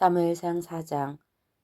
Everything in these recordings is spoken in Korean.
사무엘상 4장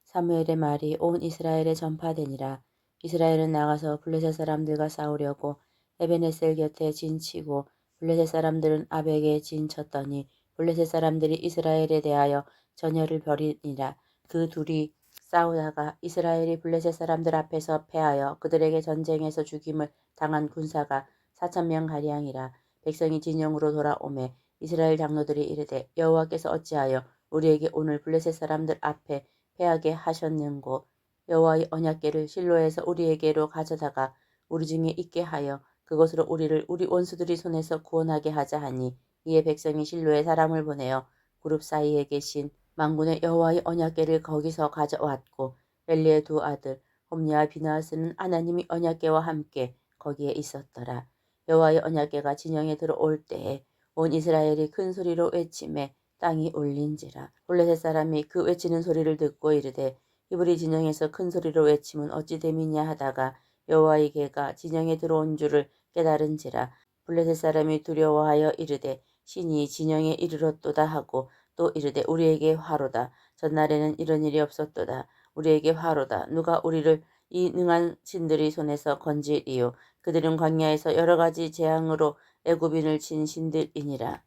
사무엘의 말이 온 이스라엘에 전파되니라. 이스라엘은 나가서 블레셋 사람들과 싸우려고 에베네셀 곁에 진치고 블레셋 사람들은 아벡에 진쳤더니 블레셋 사람들이 이스라엘에 대하여 전열을 벌이니라. 그 둘이 싸우다가 이스라엘이 블레셋 사람들 앞에서 패하여 그들에게 전쟁에서 죽임을 당한 군사가 사천 명 가량이라. 백성이 진영으로 돌아오매 이스라엘 장로들이 이르되 여호와께서 어찌하여 우리에게 오늘 블레셋 사람들 앞에 패하게 하셨는고 여호와의 언약궤를 실로에서 우리에게로 가져다가 우리 중에 있게 하여 그것으로 우리를 우리 원수들이 손에서 구원하게 하자 하니 이에 백성이 실로에 사람을 보내어 그룹 사이에 계신 망군의 여호와의 언약궤를 거기서 가져왔고 엘리의 두 아들 홈리와 비나스는 하나님이 언약궤와 함께 거기에 있었더라. 여호와의 언약궤가 진영에 들어올 때에 온 이스라엘이 큰 소리로 외침에 땅이 울린지라. 블레셋 사람이 그 외치는 소리를 듣고 이르되 히브리 진영에서 큰 소리로 외침은 어찌 됨이냐 하다가 여호와의 개가 진영에 들어온 줄을 깨달은지라. 블레셋 사람이 두려워하여 이르되 신이 진영에 이르렀도다 하고 또 이르되 우리에게 화로다. 전날에는 이런 일이 없었도다. 우리에게 화로다. 누가 우리를 이 능한 신들의 손에서 건지리요 그들은 광야에서 여러 가지 재앙으로 애굽인을 친 신들이니라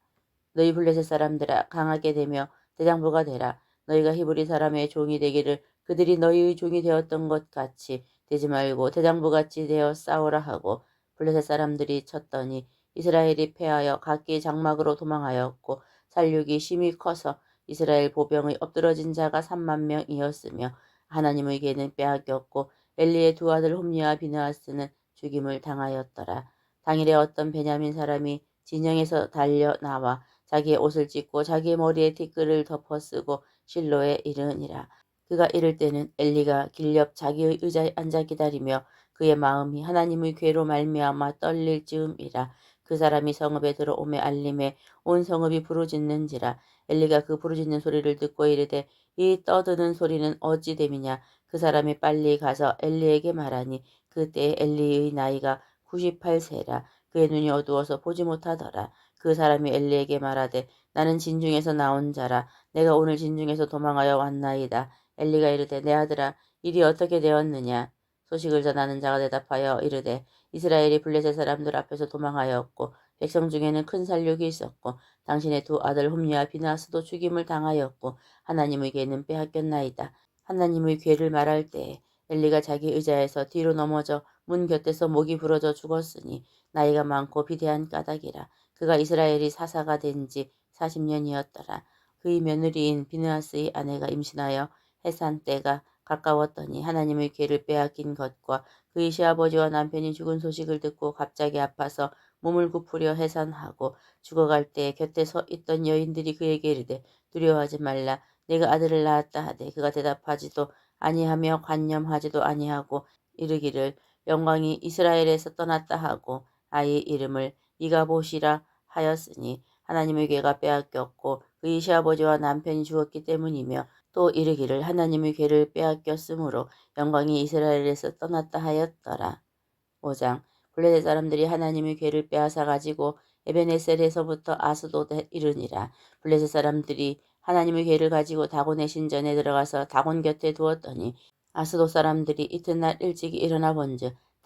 너희 블레셋 사람들아 강하게 되며 대장부가 되라. 너희가 히브리 사람의 종이 되기를 그들이 너희의 종이 되었던 것 같이 되지 말고 대장부같이 되어 싸우라 하고 블레셋 사람들이 쳤더니 이스라엘이 패하여 각기 장막으로 도망하였고 살육이 심히 커서 이스라엘 보병의 엎드러진 자가 3만 명이었으며 하나님의 개는 빼앗겼고 엘리의 두 아들 홈리와 비나하스는 죽임을 당하였더라. 당일에 어떤 베냐민 사람이 진영에서 달려 나와 자기의 옷을 찢고 자기의 머리에 티끌을 덮어 쓰고 실로에 이르니라. 그가 이를 때는 엘리가 길옆 자기의 의자에 앉아 기다리며 그의 마음이 하나님의 괴로 말미암아 떨릴 즈음이라. 그 사람이 성읍에 들어오매 알림에 온 성읍이 부르짖는지라. 엘리가 그 부르짖는 소리를 듣고 이르되 이 떠드는 소리는 어찌 됨이냐. 그 사람이 빨리 가서 엘리에게 말하니 그때 엘리의 나이가 98세라. 그의 눈이 어두워서 보지 못하더라. 그 사람이 엘리에게 말하되 나는 진중에서 나온 자라 내가 오늘 진중에서 도망하여 왔나이다. 엘리가 이르되 내 아들아 일이 어떻게 되었느냐 소식을 전하는 자가 대답하여 이르되 이스라엘이 블레셋 사람들 앞에서 도망하였고 백성 중에는 큰 살육이 있었고 당신의 두 아들 홈리와 비나스도 죽임을 당하였고 하나님의 괴는 빼앗겼나이다. 하나님의 괴를 말할 때에 엘리가 자기 의자에서 뒤로 넘어져 문 곁에서 목이 부러져 죽었으니 나이가 많고 비대한 까닭이라. 그가 이스라엘이 사사가 된 지 40년이었더라. 그의 며느리인 비느하스의 아내가 임신하여 해산 때가 가까웠더니 하나님의 괴를 빼앗긴 것과 그의 시아버지와 남편이 죽은 소식을 듣고 갑자기 아파서 몸을 굽으려 해산하고 죽어갈 때 곁에 서 있던 여인들이 그에게 이르되 두려워하지 말라 내가 아들을 낳았다 하되 그가 대답하지도 아니하며 관념하지도 아니하고 이르기를 영광이 이스라엘에서 떠났다 하고 아이의 이름을 이가보시라 하였으니 하나님의 괴가 빼앗겼고 그의 시아버지와 남편이 죽었기 때문이며 또 이르기를 하나님의 괴를 빼앗겼으므로 영광이 이스라엘에서 떠났다 하였더라. 5장 블레셋 사람들이 하나님의 괴를 빼앗아 가지고 에베네셀에서부터 아스도에 이르니라. 블레셋 사람들이 하나님의 괴를 가지고 다곤의 신전에 들어가서 다곤 곁에 두었더니 아스도 사람들이 이튿날 일찍 일어나 본즉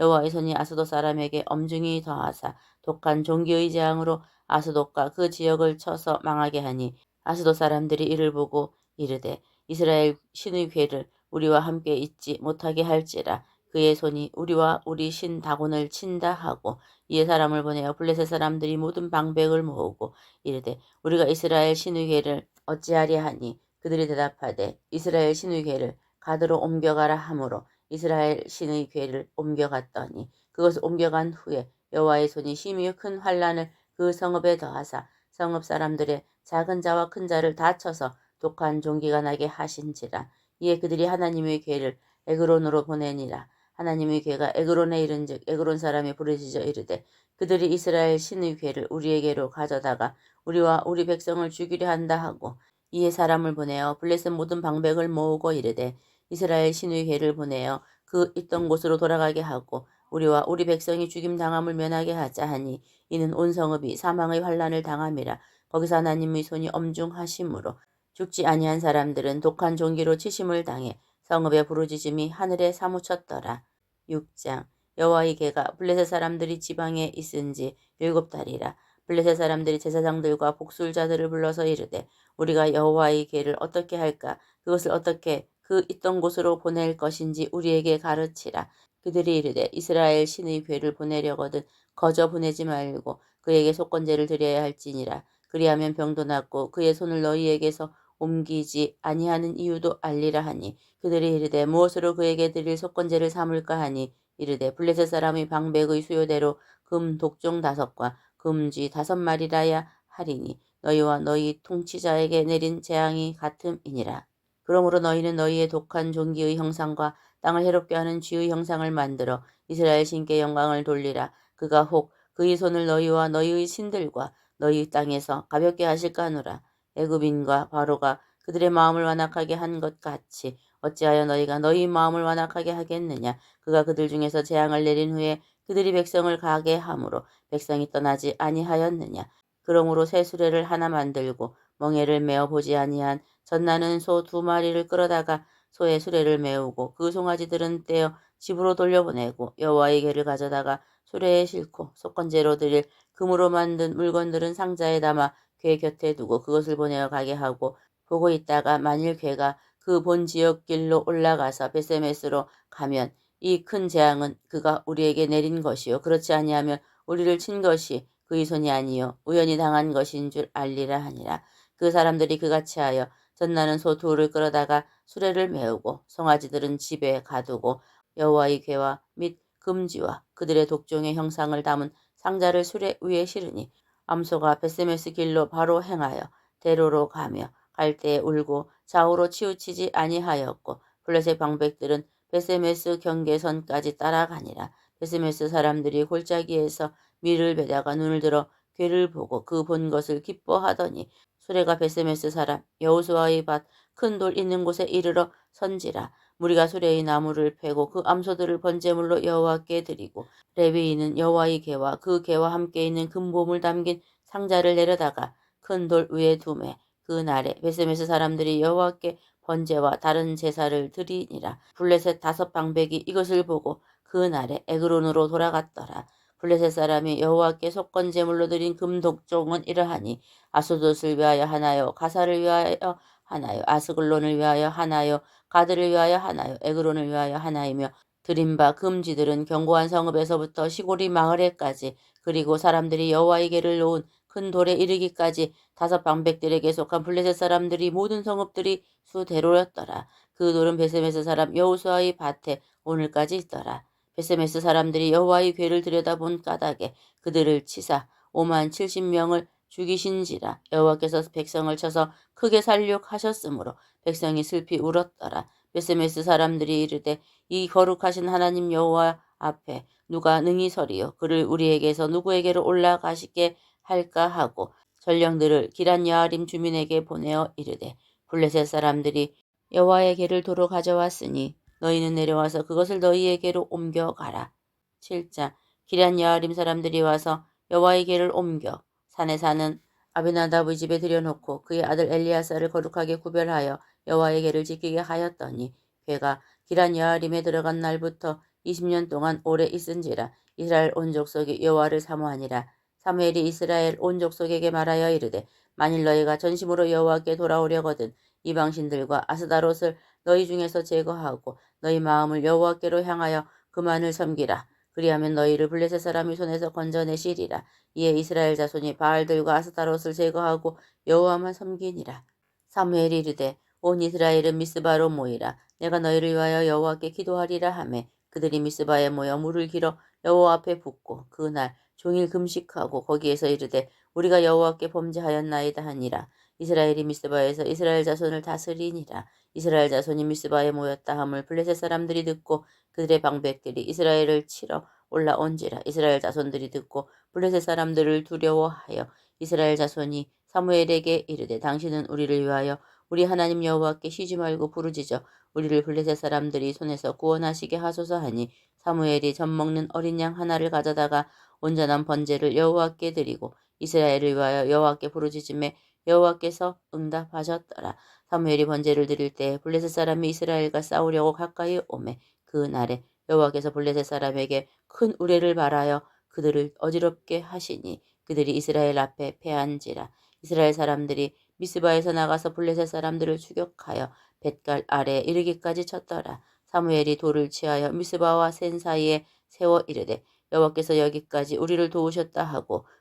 여호와의 손이 아스도 사람에게 엄중히 더하사 독한 종기의 재앙으로 아스돗과 그 지역을 쳐서 망하게 하니 아스돗 사람들이 이를 보고 이르되 이스라엘 신의 괴를 우리와 함께 있지 못하게 할지라. 그의 손이 우리와 우리 신 다곤을 친다 하고 이에 사람을 보내어 블레셋 사람들이 모든 방백을 모으고 이르되 우리가 이스라엘 신의 괴를 어찌하리 하니? 그들이 대답하되 이스라엘 신의 괴를 가드로 옮겨가라 하므로 이스라엘 신의 괴를 옮겨갔더니 그것을 옮겨간 후에 여호와의 손이 심히 큰 환란을 그 성읍에 더하사 성읍 사람들의 작은 자와 큰 자를 다 쳐서 독한 종기가 나게 하신지라 이에 그들이 하나님의 괴를 에그론으로 보내니라. 하나님의 괴가 에그론에 이른즉 에그론 사람이 부르짖어 이르되 그들이 이스라엘 신의 괴를 우리에게로 가져다가 우리와 우리 백성을 죽이려 한다 하고 이에 사람을 보내어 블레셋 모든 방백을 모으고 이르되 이스라엘 신의 괴를 보내어 그 있던 곳으로 돌아가게 하고 우리와 우리 백성이 죽임 당함을 면하게 하자 하니 이는 온 성읍이 사망의 환란을 당함이라 거기서 하나님의 손이 엄중하심으로 죽지 아니한 사람들은 독한 종기로 치심을 당해 성읍의 부르짖음이 하늘에 사무쳤더라. 6장 여호와의 개가 블레셋 사람들이 지방에 있은지 일곱 달이라 블레셋 사람들이 제사장들과 복술자들을 불러서 이르되 우리가 여호와의 개를 어떻게 할까 그것을 어떻게 그 있던 곳으로 보낼 것인지 우리에게 가르치라 그들이 이르되 이스라엘 신의 괴를 보내려거든 거저 보내지 말고 그에게 속건제를 드려야 할지니라 그리하면 병도 낫고 그의 손을 너희에게서 옮기지 아니하는 이유도 알리라 하니 그들이 이르되 무엇으로 그에게 드릴 속건제를 삼을까 하니 이르되 블레셋 사람의 방백의 수요대로 금 독종 다섯과 금쥐 다섯 마리라야 하리니 너희와 너희 통치자에게 내린 재앙이 같음이니라. 그러므로 너희는 너희의 독한 종기의 형상과 땅을 해롭게 하는 쥐의 형상을 만들어 이스라엘 신께 영광을 돌리라. 그가 혹 그의 손을 너희와 너희의 신들과 너희 땅에서 가볍게 하실까 하노라. 애굽인과 바로가 그들의 마음을 완악하게 한 것 같이 어찌하여 너희가 너희 마음을 완악하게 하겠느냐 그가 그들 중에서 재앙을 내린 후에 그들이 백성을 가게 함으로 백성이 떠나지 아니하였느냐 그러므로 새 수레를 하나 만들고 멍에를 메어 보지 아니한 전나는 소 두 마리를 끌어다가 소의 수레를 메우고 그 송아지들은 떼어 집으로 돌려보내고 여호와의 개를 가져다가 수레에 싣고 속건제로 드릴 금으로 만든 물건들은 상자에 담아 괴 곁에 두고 그것을 보내어 가게 하고 보고 있다가 만일 괴가 그 본 지역 길로 올라가서 베세메스로 가면 이 큰 재앙은 그가 우리에게 내린 것이요. 그렇지 아니하면 우리를 친 것이 그의 손이 아니요. 우연히 당한 것인 줄 알리라 하니라. 그 사람들이 그같이 하여 전나는 소 둘을 끌어다가 수레를 메우고 송아지들은 집에 가두고 여호와의 괴와 및 금지와 그들의 독종의 형상을 담은 상자를 수레 위에 실으니 암소가 베세메스 길로 바로 행하여 대로로 가며 갈 때에 울고 좌우로 치우치지 아니하였고 블레셋 방백들은 베세메스 경계선까지 따라가니라. 베세메스 사람들이 골짜기에서 밀을 베다가 눈을 들어 괴를 보고 그 본 것을 기뻐하더니 수레가 베세메스 사람 여호수아의 밭 큰 돌 있는 곳에 이르러 선지라. 무리가 수레의 나무를 패고 그 암소들을 번제물로 여호와께 드리고 레위인은 여호와의 개와 그 개와 함께 있는 금보물 담긴 상자를 내려다가 큰 돌 위에 두매 그 날에 베세메스 사람들이 여호와께 번제와 다른 제사를 드리니라. 블레셋 다섯 방백이 이것을 보고 그 날에 에그론으로 돌아갔더라 블레셋 사람이 여호와께 속건 제물로 드린 금 독종은 이러하니 아소돗을 위하여 하나요 가사를 위하여 하나요 아스글론을 위하여 하나요 가드를 위하여 하나요 에그론을 위하여 하나이며 드린 바 금지들은 견고한 성읍에서부터 시골이 마을에까지 그리고 사람들이 여호와에게를 놓은 큰 돌에 이르기까지 다섯 방백들에게 속한 블레셋 사람들이 모든 성읍들이 수대로였더라. 그 돌은 베세메스 사람 여호수아의 밭에 오늘까지 있더라. 베세메스 사람들이 여호와의 괴를 들여다본 까닭에 그들을 치사 5만 70명을 죽이신지라 여호와께서 백성을 쳐서 크게 살육하셨으므로 백성이 슬피 울었더라. 베세메스 사람들이 이르되 이 거룩하신 하나님 여호와 앞에 누가 능히 서리요 그를 우리에게서 누구에게로 올라가시게 할까 하고 전령들을 기란 여아림 주민에게 보내어 이르되 블레셋 사람들이 여호와의 개를 도로 가져왔으니 너희는 내려와서 그것을 너희에게로 옮겨가라. 7장 기란 여아림 사람들이 와서 여호와의 개를 옮겨 산에 사는 아비나답의 집에 들여놓고 그의 아들 엘리아사를 거룩하게 구별하여 여호와의 개를 지키게 하였더니 괴가 기란 여아림에 들어간 날부터 20년 동안 오래 있은지라 이스라엘 온 족속이 여호와를 사모하니라 사무엘이 이스라엘 온 족속에게 말하여 이르되 만일 너희가 전심으로 여호와께 돌아오려거든 이방신들과 아스다롯을 너희 중에서 제거하고 너희 마음을 여호와께로 향하여 그만을 섬기라. 그리하면 너희를 블레셋 사람의 손에서 건져내시리라. 이에 이스라엘 자손이 바알들과 아스다롯을 제거하고 여호와만 섬기니라. 사무엘이 이르되 온 이스라엘은 미스바로 모이라. 내가 너희를 위하여 여호와께 기도하리라 하매 그들이 미스바에 모여 물을 길어 여호와 앞에 붓고 그날 종일 금식하고 거기에서 이르되 우리가 여호와께 범죄하였나이다 하니라. 이스라엘이 미스바에서 이스라엘 자손을 다스리니라. 이스라엘 자손이 미스바에 모였다 함을 블레셋 사람들이 듣고 그들의 방백들이 이스라엘을 치러 올라온지라 이스라엘 자손들이 듣고 블레셋 사람들을 두려워하여 이스라엘 자손이 사무엘에게 이르되 당신은 우리를 위하여 우리 하나님 여호와께 쉬지 말고 부르짖어 우리를 블레셋 사람들이 손에서 구원하시게 하소서 하니 사무엘이 젖 먹는 어린 양 하나를 가져다가 온전한 번제를 여호와께 드리고 이스라엘을 위하여 여호와께 부르짖음에 여호와께서 응답하셨더라. 사무엘이 번제를 드릴 때 블레셋 사람이 이스라엘과 싸우려고 가까이 오매 그 날에 여호와께서 블레셋 사람에게 큰 우레를 발하여 그들을 어지럽게 하시니 그들이 이스라엘 앞에 패한지라 이스라엘 사람들이 미스바에서 나가서 블레셋 사람들을 추격하여 뱃갈 아래에 이르기까지 쳤더라. 사무엘이 돌을 취하여 미스바와 센 사이에 세워 이르되 여호와께서 여기까지 우리를 도우셨다 하고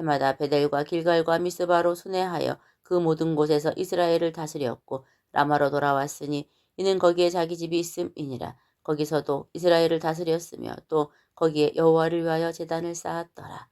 해마다 베델과 길갈과 미스바로 순회하여 그 모든 곳에서 이스라엘을 다스렸고 라마로 돌아왔으니 이는 거기에 자기 집이 있음이니라. 거기서도 이스라엘을 다스렸으며 또 거기에 여호와를 위하여 제단을 쌓았더라.